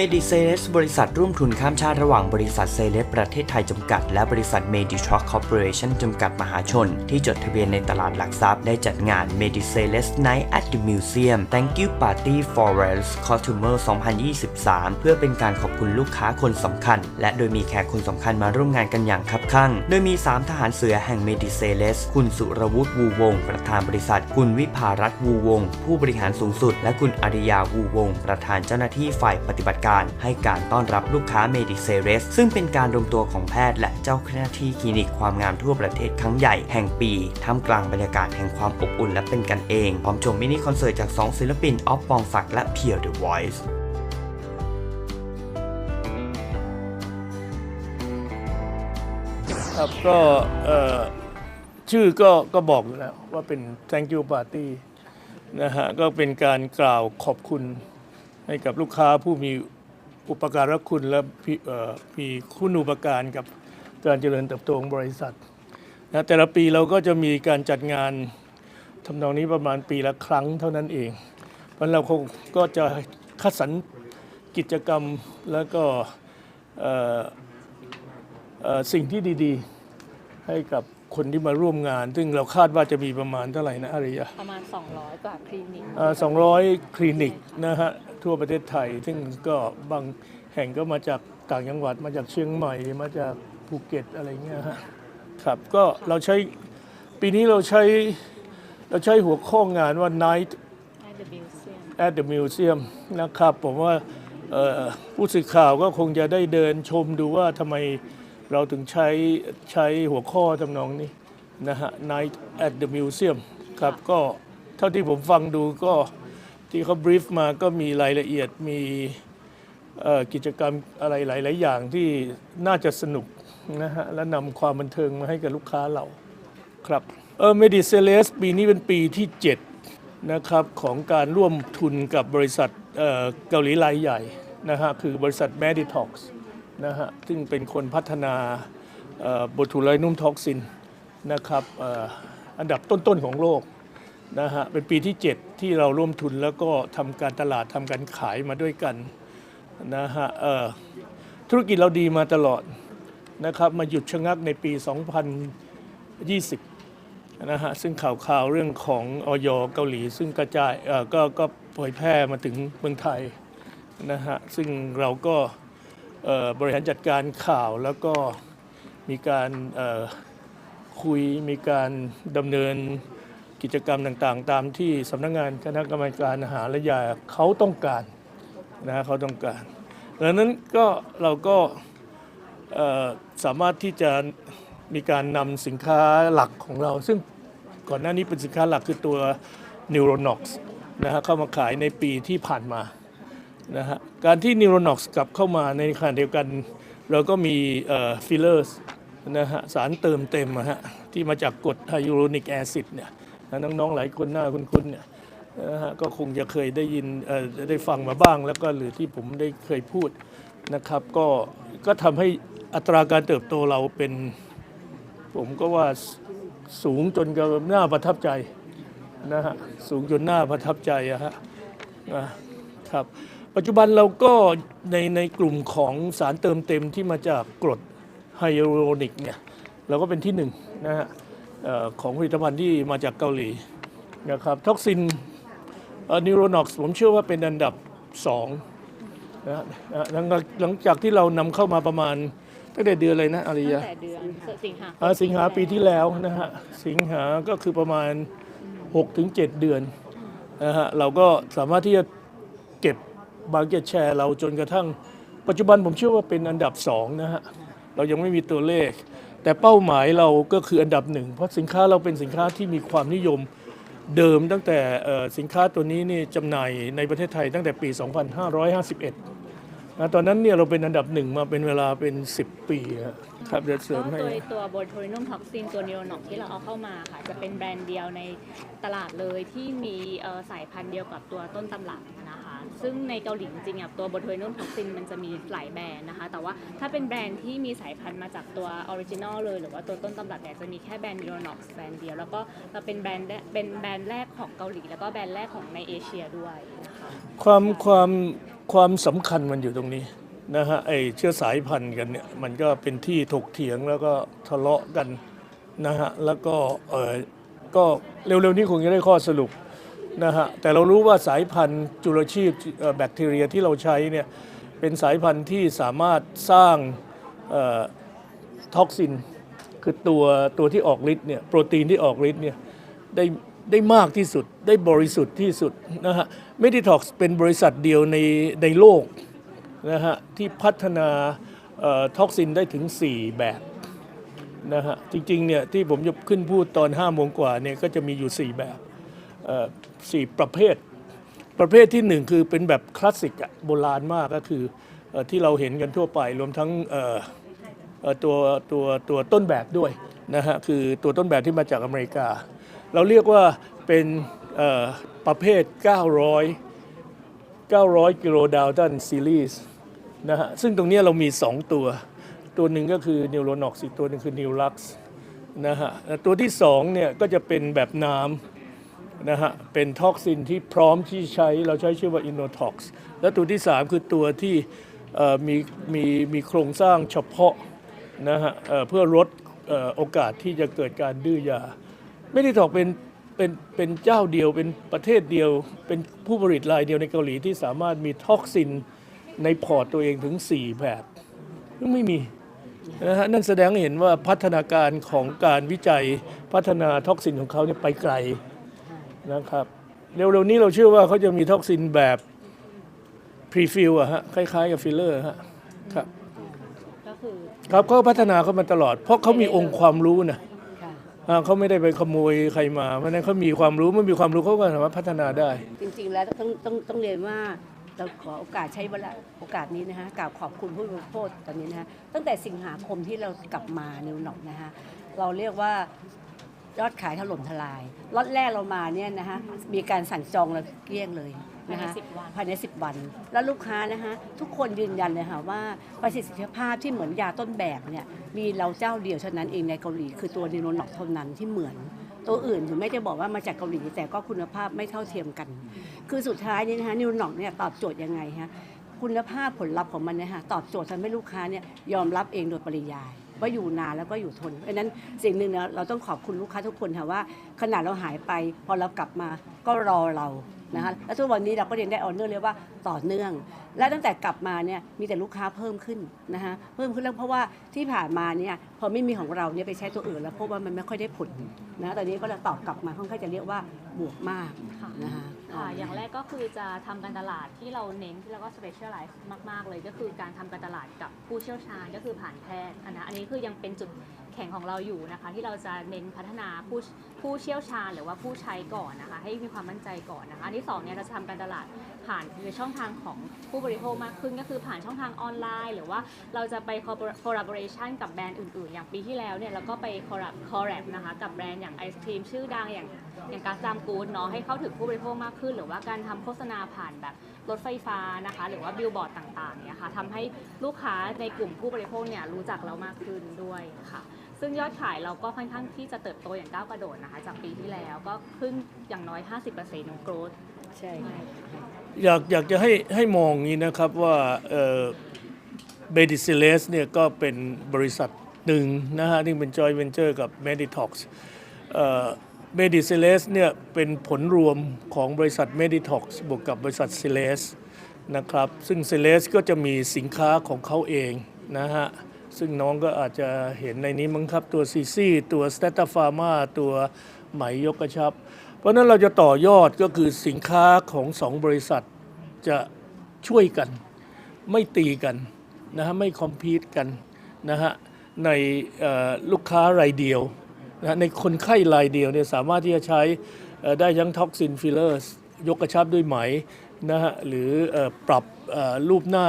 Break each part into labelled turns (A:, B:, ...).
A: m e d i c e l e s บริษัทร่วมทุนข้ามชาติระหว่างบริษัทเซเลสประเทศไทยจำกัด และบริษัท m e d i t r u c k Corporation จำกัดมหาชน ที่จดทะเบียนในตลาดหลักทรัพย์ได้จัดงาน m e d i c e l e s Night at the Museum Thank you Party for Wells Customer 2023 เพื่อเป็นการขอบคุณลูกค้าคนสำคัญ และโดยมีแขกคนสำคัญมาร่วมงานกันอย่างคับคั่ง โดยมี 3 ทหารเสือแห่ง m e d i c e l e s คุณสุรวุฒิวูวง ประธานบริษัท คุณวิภารัตน์วูวง ผู้บริหารสูงสุด และคุณอริยาวูวง ประธานเจ้าหน้าที่ฝ่ายปฏิบัติการให้การต้อนรับลูกค้า m e d i c e l e s ซึ่งเป็นการรวมตัวของแพทย์ และเจ้าหน้าที่คลินิกความงามทั่วประเทศครั้งใหญ่แห่งปีท่ามกลางบรรยากาศแห่งความอบอุ่นและเป็นกันเองพร้อมชมมินิคอนเสิร์ตจาก 2 ศิลปินออฟปองศักดิ์และเพียวเดอะวอยซ์
B: ครับก็ชื่อก็ก็บอกอยู่แล้วว่าเป็น thank you party นะฮะก็เป็นการกล่าวขอบคุณให้กับลูกค้าผู้มี อุปการะคุณและมีคุณอุปการกับการเจริญเติบโตของบริษัทนะแต่ละปีเราก็จะมีการจัดงานทำนองนี้ประมาณปีละครั้งเท่านั้นเอง เพราะเราคงก็จะคัดสรรกิจกรรมแล้วก็สิ่งที่ดี ๆ ให้กับ คนที่มาร่วมงาน ซึ่งเราคาดว่าจะมีประมาณเท่าไหร่นะอาริยะ
C: ประมาณ 200 กว่าคลินิก
B: สองร้อยคลินิกนะฮะทั่วประเทศไทย ซึ่งก็บางแห่งก็มาจากต่างจังหวัดมาจากเชียงใหม่มาจากภูเก็ตอะไรเงี้ยฮะครับก็เราใช้ปีนี้เราใช้เราใช้หัวข้องานว่า Night
C: at the museum
B: at the museum นะครับผมว่าเอ่อผู้สื่อข่าวก็คงจะได้เดินชมดูว่าทำไม เราถึงใช้ใช้หัวข้อทำนองนี้นะฮะ Night at the museum ครับก็เท่าที่ผมฟังดูก็ที่เขาบรีฟมาก็มีรายละเอียดมีเอ่อกิจกรรมอะไรหลาย ๆ อย่างที่น่าจะสนุกนะฮะและนำความบันเทิงมาให้กับลูกค้าเราครับเออเมดิเซเลสปีนี้เป็นปีที่ 7 นะครับ ของการร่วมทุนกับบริษัทเอ่อเกาหลีรายใหญ่นะฮะคือบริษัท Meditox นะฮะซึ่งเป็นคนพัฒนาเอ่อบทูไลนุ่มท็อกซินนะครับอ,อันดับต้นๆของโลกนะฮะเป็นปีที่ 7 ที่เราร่วมทุนแล้วก็ทำการตลาดทำการขายมาด้วยกันนะฮะธุรกิจเราดีมาตลอดนะครับมาหยุดชะงักในปี 2020นะฮะซึ่งข่าวข่าวเรื่องของออยเกาหลี ซึ่งกระจายก็ก็เผยแพร่มาถึงเมืองไทยนะฮะซึ่งเราก็ บริหารจัดการข่าวแล้วก็มีการคุยมีการดำเนินกิจกรรมต่างๆ ตามที่สำนักงานคณะกรรมการอาหารและยาเขาต้องการนะเขาต้องการดังนั้นก็เราก็สามารถที่จะมีการนำสินค้าหลักของเรา ซึ่งก่อนหน้านี้เป็นสินค้าหลักคือตัว Neuronox นะฮะเข้ามาขายในปีที่ผ่านมา นะฮะการที่ Neuronox กลับเข้ามาในขณะเดียวกัน เราก็มีฟิลเลอร์นะฮะสารเติมเต็มฮะที่มาจากกรดไฮยูโรนิกแอซิดเนี่ยน้องๆหลายคนหน้าคุ้นๆเนี่ยนะฮะก็คงจะเคยได้ยินเอ่อได้ฟังมาบ้างแล้วก็หรือที่ผมได้เคยพูดนะครับก็ก็ทำให้อัตราการเติบโตเราเป็น ผมก็ว่าสูงจนกับหน่าประทับใจนะฮะสูงจนหน่าประทับใจอะฮะนะครับ ปัจจุบันเราก็ในในกลุ่มของสารเติมเต็มที่มาจากกรดไฮยาลูโรนิกเนี่ยเราก็เป็นที่หนึ่งนะฮะเอ่อของผลิตภัณฑ์ที่มาจากเกาหลีนะครับท็อกซินนิวโรนอกซ์ผมเชื่อว่าเป็นอันดับสองนะฮะหลังหลังจากที่เรานำเข้ามาประมาณตั้งแต่เดือนเลยนะอาริ
C: ตั้
B: ยะ
C: งแต่เดือนสิงหาคม
B: อ่าสิงหาปีที่แล้วนะฮะสิงหาก็คือประมาณ 6-7 เดือนนะฮะเราก็สามารถที่จะเก็บบาร์เก็ตแชร์เราจนกระทั่ง ปัจจุบันผมเชื่อว่าเป็นอันดับ2นะฮะเรายังไม่มีตัวเลข แต่เป้าหมายเราก็คืออันดับหนึ่งเพราะสินค้าเราเป็นสินค้าที่มีความนิยมเดิมตั้งแต่เอ่อสินค้าตัวนี้นี่จำหน่ายในประเทศไทยตั้งแต่ปี 2551นะตอนนั้นเนี่ยเราเป็นอันดับหนึ่งมาเป็นเวลาเป็น 10 ปีอะครับเดี๋ยวเสริ
C: ก็
B: มให้
C: โดยตัวโบทูลินัมท็อกซินตัวนิโรนอกที่เราเอาเข้ามาค่ะ จะเป็นแบรนด์เดียวในตลาดเลยที่มีเอ่อสายพันธุ์เดียวกับตัวต้นตำรับนะคะ ซึ่งในเกาหลีจริงๆอะตัวบทูลินัมท็อกซินมันจะมีหลายแบรนด์นะคะ แต่ว่าถ้าเป็นแบรนด์ที่มีสายพันธุ์มาจากตัวออริจินอลเลย หรือว่าตัวต้นตำรับเนี่ยจะมีแค่แบรนด์นิโรน็อกแบรนด์เดียว แล้วก็เราเป็นแบรนด์เป็นแบรนด์แรกของเกาหลี แล้วก็แบรนด์แรกของในเอเชียด้วยนะคะ
B: ความความความสำคัญมันอยู่ตรงนี้นะฮะไอเชื้อสายพันธุ์กันเนี่ยมันก็เป็นที่ถกเถียงแล้วก็ทะเลาะกันนะฮะแล้วก็เออก็เร็วๆนี้คงจะได้ข้อสรุป นะฮะแต่เรารู้ว่าสายพันธุ์จุลชีพแบคทีเรียที่เราใช้เนี่ยเป็นสายพันธุ์ที่สามารถสร้างท็อกซิน คือตัวตัวที่ออกฤทธิ์เนี่ยโปรตีนที่ออกฤทธิ์เนี่ยได้ได้มากที่สุดได้บริสุทธิ์ที่สุดนะฮะเมดิท็อกซ์เป็นบริษัทเดียวในในโลกนะฮะที่พัฒนาท็อกซินได้ถึง 4 แบบนะฮะจริงๆเนี่ยที่ผมจะขึ้นพูดตอน5โมงกว่าเนี่ยก็จะมีอยู่ 4 แบบ สี่ประเภท ประเภทที่หนึ่งคือเป็นแบบคลาสสิกโบราณมากก็คืออที่เราเห็นกันทั่วไปรวมทั้งตัวตัวตัวต้นแบบด้วยนะฮะคือตัวต้นแบบที่มาจากอเมริกา เราเรียกว่าเป็นประเภท 900 900 กิโลดาวตันซีรีส์นะฮะซึ่งตรงนี้เรามี 2 ตัว ตัวหนึ่งก็คือนิวโรนอกซ์อีกตัวหนึ่งคือนิวลักซ์นะฮะตัวที่2เนี่ยก็จะเป็นแบบน้ำ นะฮะเป็นท็อกซินที่พร้อมที่ใช้เราใช้ชื่อว่า Innotox และตัวที่ 3 คือตัวที่มีมีมีโครงสร้างเฉพาะนะฮะเเพื่อลดออโอกาสที่จะเกิดการดื้อยา ไม่ได้ถอกเป็นเป็นเป็นเจ้าเดียวเป็นประเทศเดียว เป็นผู้ผลิตรายเดียวในเกาหลีที่สามารถมีท็อกซินในพอร์ตตัวเองถึง 4 แบบไม่มีนะฮะนั่นแสดงให้เห็นว่าพัฒนาการของการวิจัยพัฒนาท็อกซินของเขาเนี่ยไปไกล นะครับ เร็วๆนี้เราเชื่อว่าเขาจะมีท็อกซินแบบพรีฟิลอะฮะคล้ายๆกับฟิลเลอร์ฮะครับ
C: ก็คือ
B: ครับเขาพัฒนาเขามาตลอด เพราะเขามีองค์ความรู้นะ
D: ค่ะ
B: อ่าเขาไม่ได้ไปขโมยใครมาเพราะฉะนั้นเขามีความรู้เมื่อมีความรู้เขาก็สามารถพัฒนาได้
D: จริงๆแล้วต้องต้องต้องเรียนว่าเราขอโอกาสใช้เวลาโอกาสนี้นะคะกล่าวขอบคุณผู้บริโภคตอนนี้นะคะตั้งแต่สิงหาคมที่เรากลับมานิวหนอกนะคะเราเรียกว่า ยอดขายถล่มทลายล็อตแรกเรามาเนี่ยนะคะมีการสั่งจองเราเกลี้ยงเลยนะคะ
C: ภายใน10วัน
D: ภายใน 10 วัน แล้วลูกค้านะคะทุกคนยืนยันเลยค่ะว่าประสิทธิภาพที่เหมือนยาต้นแบบเนี่ยมีเราเจ้าเดียวเท่านั้นเองในเกาหลี คือตัวนิโนนอกเท่านั้นที่เหมือนตัวอื่นถึงแม้จะบอกว่ามาจากเกาหลีแต่ก็คุณภาพไม่เท่าเทียมกัน คือสุดท้ายนี่นะคะนิวนอกเนี่ยตอบโจทย์ยังไงฮะคุณภาพผลลัพธ์ของมันเนี่ยฮะตอบโจทย์ทำให้ลูกค้าเนี่ยยอมรับเองโดยปริยาย ว่าอยู่นานแล้วก็อยู่ทนเพราะฉะนั้นสิ่งหนึ่งเนี่ยเราต้องขอบคุณลูกค้าทุกคนค่ะว่าขนาดเราหายไป พอเรากลับมาก็รอเรา นะคะแล้วทุกวันนี้เราก็ยังได้ออเนอร์เรียกว่าต่อเนื่อง และตั้งแต่กลับมาเนี่ยมีแต่ลูกค้าเพิ่มขึ้นนะคะเพิ่มขึ้นแล้วเพราะว่าที่ผ่านมาเนี่ยพอไม่มีของเราเนี่ยไปใช้ตัวอื่นแล้วพบว่ามันไม่ค่อยได้ผลนะตอนนี้ก็เลยตอบกลับมาค่อนข้างจะเรียกว่าบวกมาก
C: ค่ะ
D: นะคะ
C: ค่ะอย่างแรกก็คือจะทำการตลาดที่เราเน้นที่เราก็ specialize มาก ๆ เลย ก็คือการทำการตลาดกับผู้เชี่ยวชาญก็คือผ่านแพทย์อันนะอันนี้คือยังเป็นจุดแข็งของเราอยู่นะคะ ที่เราจะเน้นพัฒนาผู้ผู้เชี่ยวชาญหรือว่าผู้ใช้ก่อนนะคะ ให้มีความมั่นใจก่อนนะคะอันที่สองเนี่ยเราจะทำการตลาดผ่านในช่องทางของผู้บริโภคมากขึ้นก็คือผ่านช่องทางออนไลน์ หรือว่าเราจะไป collaboration กับแบรนด์อื่นๆ อย่างปีที่แล้วเนี่ยเราก็ไป collab collab นะคะกับแบรนด์อย่างไอศครีมชื่อดังอย่างอย่างการซามกูดเนาะให้เข้าถึงผู้บริโภคมากขึ้น หรือว่าการทำโฆษณาผ่านแบบรถไฟฟ้านะคะ หรือว่าบิลบอร์ดต่างๆเนี่ยค่ะทำให้ลูกค้าในกลุ่มผู้บริโภคเนี่ยรู้จักเรามากขึ้นด้วยค่ะ ซึ่งยอดขายเราก็ค่อนข้างที่จะเติบโตอย่างก้าวกระโดดนะคะ จากปีที่แล้วก็ขึ้นอย่างน้อย 50%ของ growth
D: ใช่ค่ะ
B: อยากอยากจะให้ให้มองอย่างนี้นะครับว่าเบดิซิเลสเนี่ยก็เป็นบริษัทหนึ่งนะฮะที่เป็นจอยเวนเจอร์กับ Meditox เบดิซิเลสเนี่ยเป็นผลรวมของบริษัท Meditox บวกกับบริษัท c e l e s นะครับซึ่ง c e l e s ก็จะมีสินค้าของเขาเองนะฮะ ซึ่งน้องก็อาจจะเห็นในนี้มั้งครับตัวซีซีตัวสเตตฟาร์มาตัวไหมยกกระชับ เพราะนั้นเราจะต่อยอดก็คือสินค้าของสองบริษัทจะช่วยกัน ไม่ตีกันนะฮะไม่คอมพีตกันนะฮะในลูกค้ารายเดียวนะะในคนไข้รายเดียวเนี่ยสามารถที่จะใช้ได้ทั้งท็อกซินฟิลเลอร์ยกกระชับด้วยไหมนะฮะหรือปรับรูปหน้า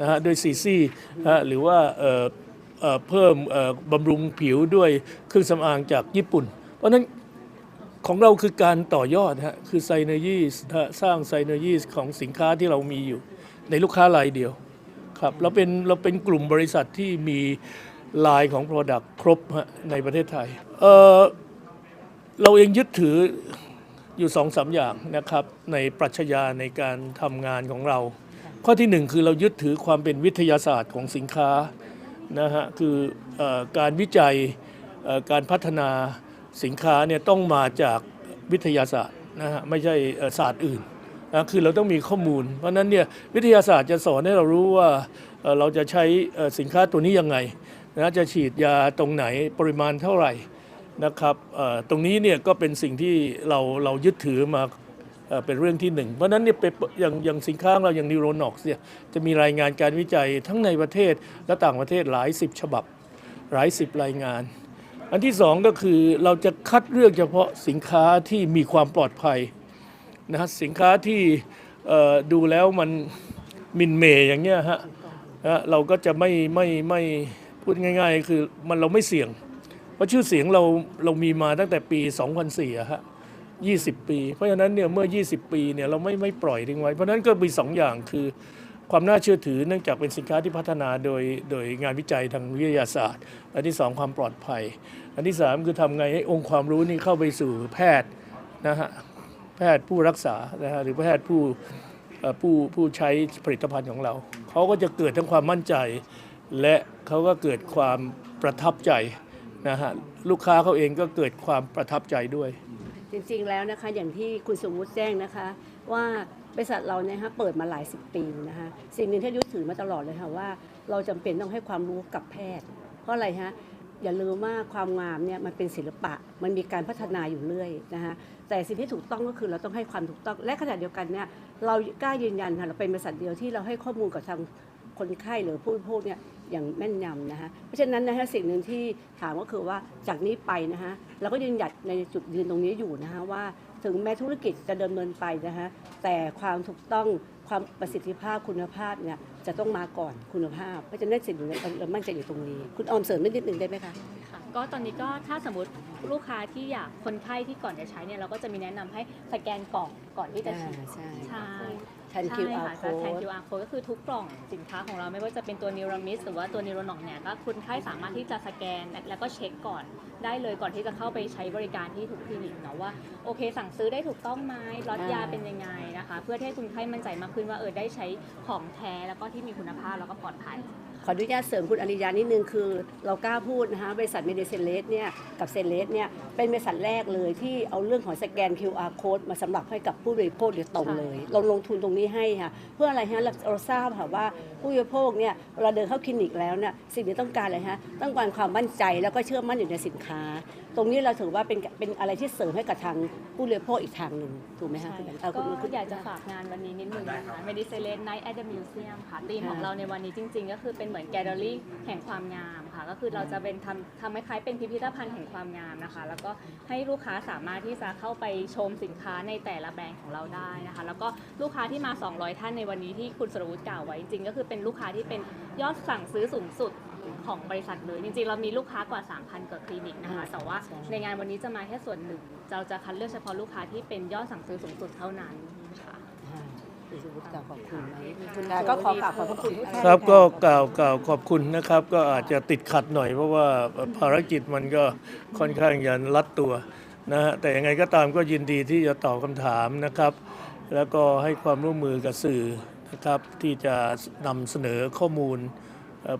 B: นะฮะด้วยซีซีนะฮะหรือว่าเอ่อเอ่อเพิ่มเอ่อบำรุงผิวด้วยเครื่องสำอางจากญี่ปุ่น เพราะฉะนั้นของเราคือการต่อยอดฮะคือไซเนอร์ยีสสร้างไซเนอร์ยีสของสินค้าที่เรามีอยู่ ในลูกค้ารายเดียวครับเราเป็นเราเป็นกลุ่มบริษัทที่มีลายของ Product ครบฮะในประเทศไทยเอ่อเราเองยึดถืออยู่สองสามอย่างนะครับในปรัชญาในการทำงานของเรา ข้อที่หนึ่งคือเรายึดถือความเป็นวิทยาศาสตร์ของสินค้านะฮะคืออการวิจัยการพัฒนาสินค้าเนี่ยต้องมาจากวิทยาศาสตร์นะฮะไม่ใช่ศาสตร์อื่นนะคือเราต้องมีข้อมูล เพราะนั้นเนี่ยวิทยาศาสตร์จะสอนให้เรารู้ว่าเราจะใช้สินค้าตัวนี้ยังไงนะจะฉีดยาตรงไหนปริมาณเท่าไหร่นะครับตรงนี้เนี่ยก็เป็นสิ่งที่เราเรายึดถือมา เป็นเรื่องที่หนึ่งเพราะนั้นเนี่ยเป็นอย่างอย่างสินค้าเราอย่างนิโรนอกเนี่ยจะมีรายงานการวิจัยทั้งในประเทศและต่างประเทศหลายสิบฉบับหลายสิบรายงาน อันที่สองก็คือเราจะคัดเลือกเฉพาะสินค้าที่มีความปลอดภัยนะฮะสินค้าที่ดูแล้วมันมินเมย์อย่างเงี้ยฮะเราก็จะไม่ไม่ไม่พูดง่าย ๆ คือมันเราไม่เสี่ยง เพราะชื่อเสียงเราเรามีมาตั้งแต่ปี 2004อะฮะ 20 ปี เพราะฉะนั้นเนี่ยเมื่อ 20 ปีเนี่ยเราไม่ไม่ปล่อยทิ้งไว้ เพราะฉะนั้นก็มีสองอย่างคือความน่าเชื่อถือเนื่องจากเป็นสินค้าที่พัฒนาโดยโดยงานวิจัยทางวิทยาศาสตร์ อันที่สองความปลอดภัย อันที่สามคือทำไงให้องค์ความรู้นี้เข้าไปสู่แพทย์นะฮะแพทย์ผู้รักษานะฮะหรือแพทย์ผู้ผู้ผู้ใช้ผลิตภัณฑ์ของเรา เขาก็จะเกิดทั้งความมั่นใจ และเขาก็เกิดความประทับใจนะฮะลูกค้าเขาเองก็เกิดความประทับใจด้วย
D: จริงๆแล้วนะคะอย่างที่คุณสมมุติแจ้งนะคะ ว่าบริษัทเราเนี่ยฮะเปิดมาหลายสิบปีนะคะสิ่งหนึ่งที่ยึดถือมาตลอดเลยค่ะว่า เราจำเป็นต้องให้ความรู้กับแพทย์ เพราะอะไรฮะอย่าลืมว่าความงามเนี่ยมันเป็นศิลปะมันมีการพัฒนาอยู่เรื่อยนะคะแต่สิ่งที่ถูกต้องก็คือเราต้องให้ความถูกต้องและขณะเดียวกันเนี่ยเรากล้ายืนยันค่ะเราเป็นบริษัทเดียวที่เราให้ข้อมูลกับทาง คนไข้หรือผู้บริโภคเนี่ยอย่างแม่นยำนะคะเพราะฉะนั้นนะฮะสิ่งหนึ่งที่ถามก็คือว่าจากนี้ไปนะคะเราก็ยืนหยัดในจุดยืนตรงนี้อยู่นะคะว่าถึงแม้ธุรกิจจะดำเนินไปนะคะแต่ความถูกต้องความประสิทธิภาพคุณภาพเนี่ยจะต้องมาก่อนคุณภาพเพราะฉะนั้นสิ่งหนึ่งเราเรามั่นใจอยู่ตรงนี้ คุณออมเสริมนิดนึงได้ไหมคะ
C: ค่ะก็ตอนนี้ก็ถ้าสมมติลูกค้าที่อยากคนไข้ที่ก่อนจะใช้เนี่ยเราก็จะมีแนะนำให้สแกนกล่องก่อนที่จะฉีด
D: ใช่
C: ใช่
D: แทน
C: ใช่
D: QR
C: ค่ะจะแทน
D: code
C: QR code ก็คือทุกกล่องสินค้าของเราไม่ว่าจะเป็นตัวนิวรามิสหรือว่าตัวนิโรนอกเนี่ยก็คุณไข้สามารถที่จะสแกนและแล้วก็เช็คก่อนได้เลยก่อนที่จะเข้าไปใช้บริการที่ทุกคลินิกเนาะว่าโอเค สั่งซื้อได้ถูกต้องไหมล็อตยา
D: อ่า
C: เป็นยังไงนะคะ เพื่อให้คุณไข้มั่นใจมากขึ้นว่าเออได้ใช้ของแท้แล้วก็ที่มีคุณภาพแล้วก็ปลอดภัย
D: ขออนุญาตเสริมคุณอริยานิดนึงคือเรากล้าพูดนะคะบริษัทเมเดเซเลสเนี่ยกับเซเลสเนี่ยเป็นบริษัทแรกเลยที่เอาเรื่องของสแกน QR code มาสำหรับให้กับผู้บริโภคโดยตรงเลย เราลงทุนตรงนี้ให้ค่ะเพื่ออะไรฮะเราทราบค่ะว่าผู้บริโภคเนี่ยเราเดินเข้าคลินิกแล้วเนี่ยสิ่งที่ต้องการอะไรฮะต้องการความมั่นใจแล้วก็เชื่อมั่นอยู่ในสินค้า ตรงนี้เราถือว่าเป็นเป็นอะไรที่เสริมให้กับทางผู้บริโภคอีกทางหนึ่งถูกไหมคะ
C: ใช่
D: คุณเอา
C: ก็
D: คุณคุณ
C: อยากจะฝากงานวันนี้นิดนึงนะคะ Medicine Night at the Museum ค่ะธีมของ
D: ค่ะ
C: เราในวันนี้จริง ๆ ก็คือเป็นเหมือนแกลเลอรี่แห่งความงามค่ะ ก็คือเราจะเป็นทำทำคล้ายๆเป็นพิพิธภัณฑ์แห่งความงามนะคะ แล้วก็ให้ลูกค้าสามารถที่จะเข้าไปชมสินค้าในแต่ละแบรนด์ของเราได้นะคะ แล้วก็ลูกค้าที่มา 200 ท่านในวันนี้ที่คุณสรวุฒิกล่าวไว้จริงๆก็คือเป็นลูกค้าที่เป็นยอดสั่งซื้อสูงสุด ของบริษัทเลย จริงๆ เรามีลูกค้ากว่า 3,000 กว่าคลินิกนะคะ แต่ว่าในงานวันนี้จะมาแค่ส่วนหนึ่ง เราจะคัดเลือกเฉพาะลูกค้าที่เป็นยอดสั่งซื้อสูงสุดเท่านั้นค่ะ
D: อ่าคุณสมมุติกล่าวขอบคุณไหมคุณก็ขอกล่าวขอบพระคุณทุกท่าน
B: ครับะก็กล่าวกล่าวขอบคุณนะครับ ก็อาจจะติดขัดหน่อยเพราะว่าภารกิจมันก็ค่อนข้างจะรัดตัวนะฮะแต่ยังไงก็ตามก็ยินดีที่จะตอบคำถามนะครับ แล้วก็ให้ความร่วมมือกับสื่อนะครับที่จะนำเสนอข้อมูลเอ่อ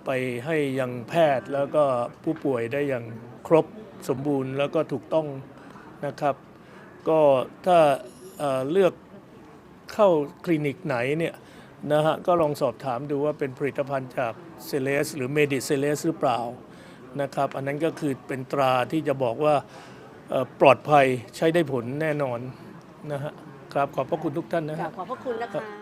B: ไปให้ยังแพทย์แล้วก็ผู้ป่วยได้อย่างครบสมบูรณ์แล้วก็ถูกต้องนะครับ ก็ถ้าเลือกเข้าคลินิกไหนเนี่ยนะฮะก็ลองสอบถามดูว่าเป็นผลิตภัณฑ์จากเซเลสหรือเมดิเซเลสหรือเปล่านะครับอันนั้นก็คือเป็นตราที่จะบอกว่าปลอดภัยใช้ได้ผลแน่นอนนะฮะครับขอบพระคุณทุกท่านนะ
D: กรา
B: ฮะ
D: บขอบพระคุณนะคะ